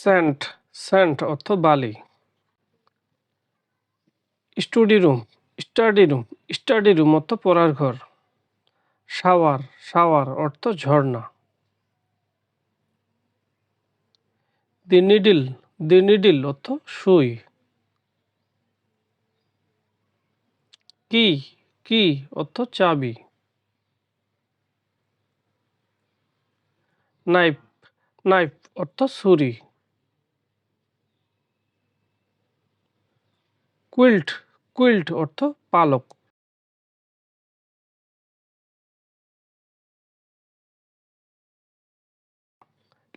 Sent sand অর্থ বালি। Study room study room study room অর্থ পড়ার ঘর। শাওয়ার শাওয়ার অর্থ ঝর্ণা। দি নিডিল দি নিডিল অর্থ সুই। কি কি অর্থ চাবি। নাইফ নাইফ অর্থ ছুরি। কুইল্ট কুইল্ট অর্থ পালক।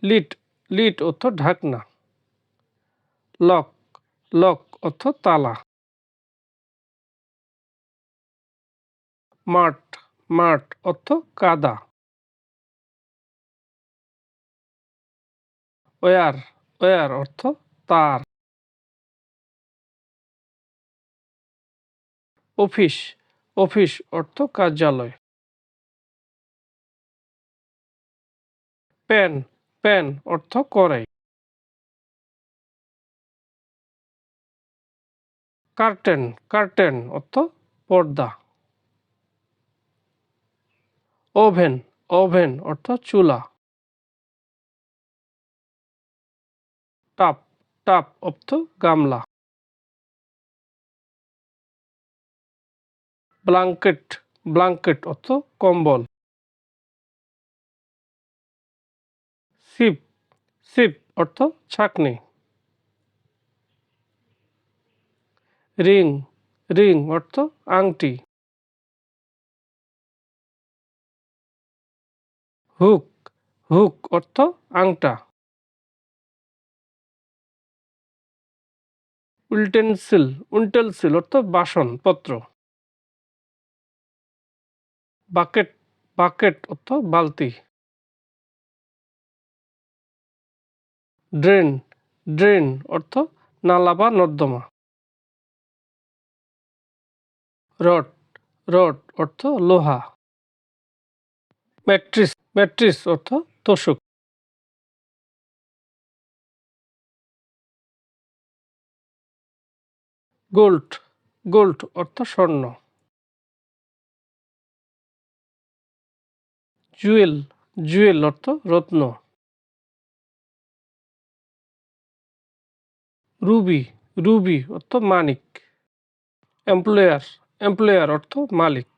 লিট লিট অর্থ ঢাকনা। লক লক অর্থ তালা। মাঠ মাঠ অর্থ কাদা। ওয়ার ওয়ার অর্থ তার। অফিস অফিস অর্থ কার্যালয়। পেন পেন অর্থ কড়াই কার্টেন কার্টেন অর্থ পর্দা। ওভেন ওভেন অর্থ চুলা। টাপ টাপ অর্থ গামলা। ব্লাঙ্কেট ব্লাঙ্কেট অর্থ কম্বল। সিপ সিপ অর্থ ছাকনি। রিং রিং অর্থ আংটি। হুক হুক অর্থ আংটা। উল্টেনসিল উল্টেলসিল অর্থ বাসনপত্র বাকেট বাকেট অর্থ বালতি। ড্রেন ড্রেন অর্থ নালা বা নর্দমা। রড রড অর্থ লোহা। ম্যাট্রিস ম্যাট্রিস অর্থ তোষক। গোল্ড গোল্ড অর্থ স্বর্ণ। জুয়েল জুয়েল অর্থ রত্ন। রুবি রুবি অর্থ মানিক। এমপ্লয়ার এমপ্লয়ার অর্থ মালিক।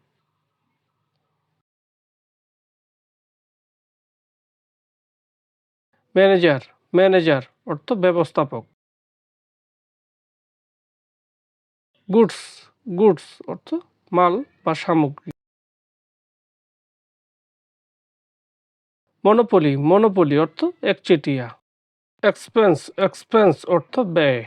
ম্যানেজার ম্যানেজার অর্থ ব্যবস্থাপক। গুডস গুডস অর্থ মাল বা সামগ্রী। মনোপলি মনোপলি অর্থ একচেটিয়া এক্সপেন্স এক্সপেন্স অর্থ ব্যয়।